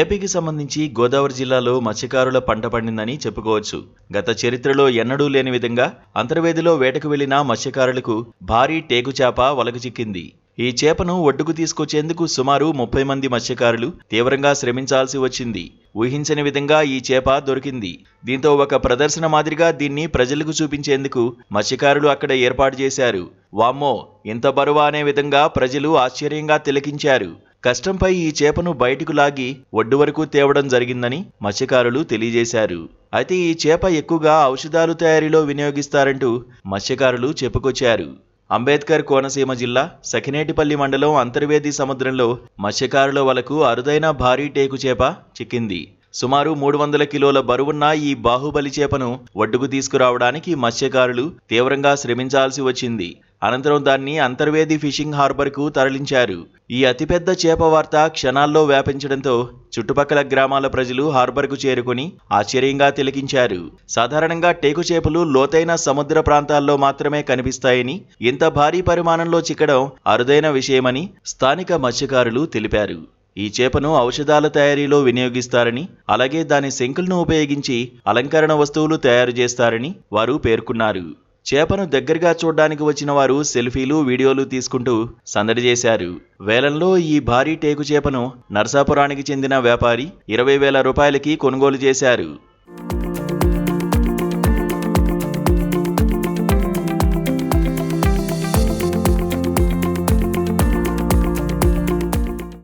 ఏపీకి సంబంధించి గోదావరి జిల్లాలో మత్స్యకారుల పంట పండిందని చెప్పుకోవచ్చు. గత చరిత్రలో ఎన్నడూ లేని విధంగా అంతర్వేదిలో వేటకు వెళ్ళిన మత్స్యకారులకు భారీ టేకు చేప వలకు చిక్కింది. ఈ చేపను ఒడ్డుకు తీసుకొచ్చేందుకు సుమారు ముప్పై మంది మత్స్యకారులు తీవ్రంగా శ్రమించాల్సి వచ్చింది. ఊహించని విధంగా ఈ చేప దొరికింది. దీంతో ఒక ప్రదర్శన మాదిరిగా దీన్ని ప్రజలకు చూపించేందుకు మత్స్యకారులు అక్కడ ఏర్పాటు చేశారు. వామ్మో ఇంత బరువా అనే విధంగా ప్రజలు ఆశ్చర్యంగా తిలకించారు. కష్టంపై ఈ చేపను బయటకు లాగి ఒడ్డు వరకు తేవడం జరిగిందని మత్స్యకారులు తెలియజేశారు. అయితే ఈ చేప ఎక్కువగా ఔషధాలు తయారీలో వినియోగిస్తారంటూ మత్స్యకారులు చెప్పుకొచ్చారు. అంబేద్కర్ కోనసీమ జిల్లా సఖినేటిపల్లి మండలం అంతర్వేది సముద్రంలో మత్స్యకారుల వలకు అరుదైన భారీ టేకు చేప చిక్కింది. సుమారు మూడు వందల కిలోల బరువున్న ఈ బాహుబలి చేపను ఒడ్డుకు తీసుకురావడానికి మత్స్యకారులు తీవ్రంగా శ్రమించాల్సి వచ్చింది. అనంతరం దాన్ని అంతర్వేది ఫిషింగ్ హార్బర్కు తరలించారు. ఈ అతిపెద్ద చేప వార్త క్షణాల్లో వ్యాపించడంతో చుట్టుపక్కల గ్రామాల ప్రజలు హార్బర్కు చేరుకుని ఆశ్చర్యంగా తిలకించారు. సాధారణంగా టేకు చేపలు లోతైన సముద్ర ప్రాంతాల్లో మాత్రమే కనిపిస్తాయని ఇంత భారీ పరిమాణంలో చిక్కడం అరుదైన విషయమని స్థానిక మత్స్యకారులు తెలిపారు. ఈ చేపను ఔషధాల తయారీలో వినియోగిస్తారని అలాగే దాని శంకులను ఉపయోగించి అలంకరణ వస్తువులు తయారు చేస్తారని వారు పేర్కొన్నారు. చేపను దగ్గరగా చూడ్డానికి వచ్చిన వారు సెల్ఫీలు వీడియోలు తీసుకుంటూ సందడి చేశారు. వేలంలో ఈ భారీ టేకు చేపను నర్సాపురానికి చెందిన వ్యాపారి ఇరవై వేల రూపాయలకి కొనుగోలు చేశారు.